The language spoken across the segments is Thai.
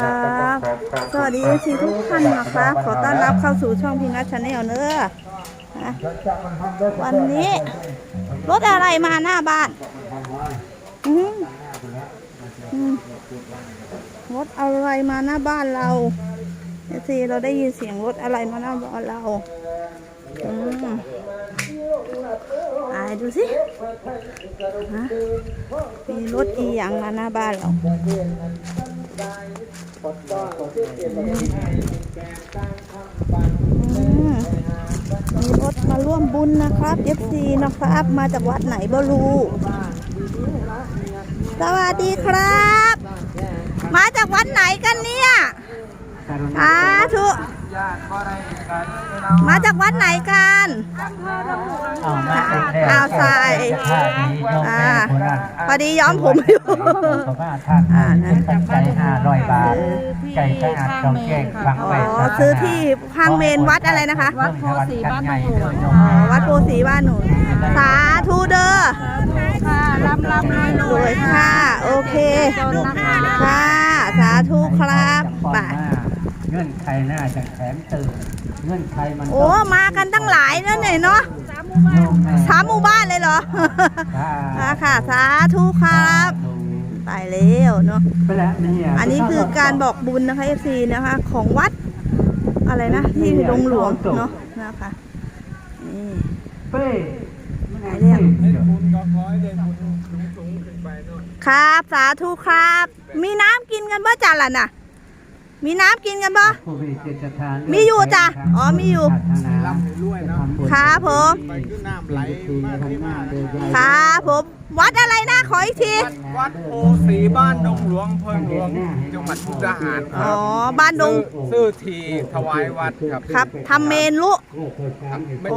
ครับสวัสดีทีทุกท่านนะคะ ขอต้อนรับเข้าสู่ช่องพินัทชาแนลเนอะนะวันนี้ รถอะไรมาหน้าบ้านอืมอืมรถอะไรมาหน้าบ้านเราเดี๋ยวสิเราได้ยินเสียงรถอะไรมาหน้าบ้านเราอืมไปดูสิฮะมีรถอีหยังมาหน้าบ้านเรา อืมมีรถมาร่วมบุญนะครับ FC นะครับมาจากวัดไหนบ่รู้สวัสดีครับ มาจากวัดไหนกันเนี่ยสาธุมาจากวัดไหนกันเอามาใส่แพร่เอาใส่ท่าดียกอ่าแม่โบราณพอดีย้อมผมอยู่ ขอพระท่านอ่านเป็นปัจจัยห้าร้อยบาทใจสะอาดจองแจ้งฟังไว้อซื้อที่ข้างเมนวัดอะไรนะคะ วัดโพสีบ้านหลวงอ๋อวัดโพสีบ้านหนูสาธุเด้อค่ะลำลำลอยลสวยค่ะ โอเคค่ะ สาธุครับไปเงื่อนไขหน่าจะแถมเตื่นเงื่อนไขมันโอ้มากันตั้งหลายนั่นเนี่ยเนาะสามหมู่บ้านเลยเหรอค่ค่ะสาธุครับ ไปแล้วเนาะไปแล้วเนี่ยอันนี้คือการบอกบุญนะคะ FC นะคะ ของวัดอะไรนะ ที่ดงหลวงเนาะนะคะนี่เป้ไปเรียกครับสาธุครับ มีน้ำกินกันบ่จันล่ะน่ะ มีน้ำกินกันบ่ผู้บริเจตทานมีอยู่ จ้ะอ๋อมีอยู่ครับผม ไปขึ้นน้ำไหลมาที่มาครับผม วัดอะไรนะขออีกที วัดโพสีบ้านดงหลวงเพิ่งหลวงจังหวัดมุกดาหารคอ๋อรับบ้านดง ซื่อทีถวายวัดครับครับทำเมนลุ ไม่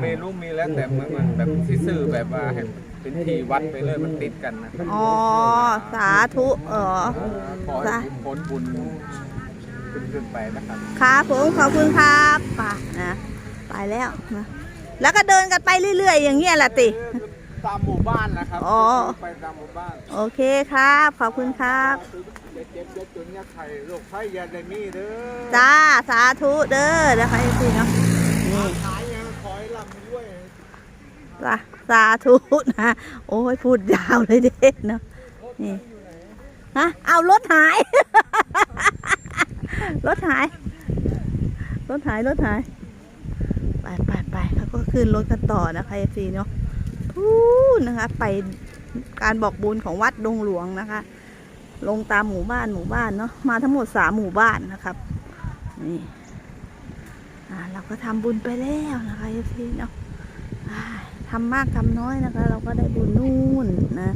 เมนูมีแล้วแต่เหมือนมันแบบที่ซื่อแบบว่าให้เป็นทีวัดไปเลยมันติดกันนะครับอ๋อ สาธุ เออ ขอให้ผลบุญ ขึ้นขึ้นไปนะครับครับผมขอบคุณครับไปนะไปแล้วนะแล้วก็เดินกันไปเรื่อย ๆ อย่างเงี้ยแหละติ ตามหมู่บ้านนะครับอ๋อ ไปตามหมู่บ้านโอเคครับ ขอบคุณครับ เจ็บเจ็บเจ็บจนยาไข่โรคไข้ยาไดมีเด้อจ้าสาธุเด้อนะคะจริงๆเนาะนี่ขายยังขอให้ลำด้วยจ้าสาธุนะโอ้ยพูดยาวเลยเด็เนาะนี่ฮะเอารถหาย รถหาย รถหาย รถหาย ไปไปไปเขาก็ขึ้นรถกันต่อนะคะเอซีเนาะพูนะคะ ไปการบอกบุญของวัดดงหลวงนะคะ ลงตามหมู่บ้านหมู่บ้านเนาะ มาทั้งหมดสามหมู่บ้านนะครับ นี่อ่าเราก็ทำบุญไปแล้วนะคะเอซีเนาะอ่าทำมากทำน้อยนะคะ เราก็ได้บุญนู่นนะ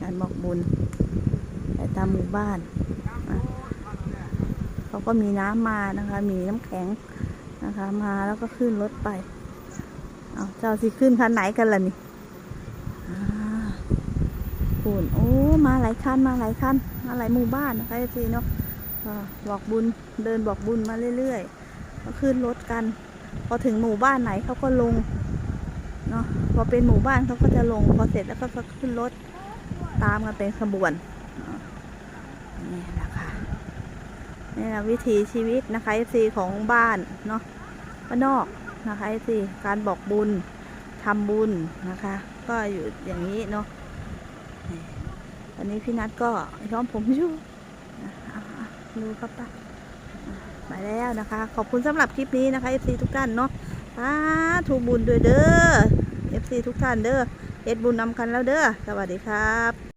การบอกบุญไปตามหมู่บ้าน เขาก็มีน้ำมานะคะ มีน้ำแข็งนะคะ มาแล้วก็ขึ้นรถไปเอาเจ้าสิขึ้นคันไหนกันล่ะนี่อ่าปูนโอ้ มาหลายคันมาหลายคันมาหลายหมู่บ้านนะคะทีเนาะบอกบุญเดินบอกบุญมาเรื่อยๆก็ขึ้นรถกัน พอถึงหมู่บ้านไหนเขาก็ลงเนาะพอเป็นหมู่บ้านเขาก็จะลง พอเสร็จแล้วก็ขึ้นรถตามกันเป็นขบวนนี่แหละค่ะ นี่แหละวิถีชีวิตนะคะ FC ของบ้านเนาะบ้านนอกนะคะ FC การบอกบุญทำบุญนะคะ ก็อยู่อย่างนี้เนาะตอนนี้พี่นัทก็ย้อมผมอยู่นะอะอะดูครับป้าอะไปแล้วนะคะ ขอบคุณสำหรับคลิปนี้นะคะ FC ทุกท่านเนาะสาธุบุญด้วยเด้อ FC ทุกท่านเด้อเอ็ดบุญนำกันแล้วเด้อ สวัสดีครับ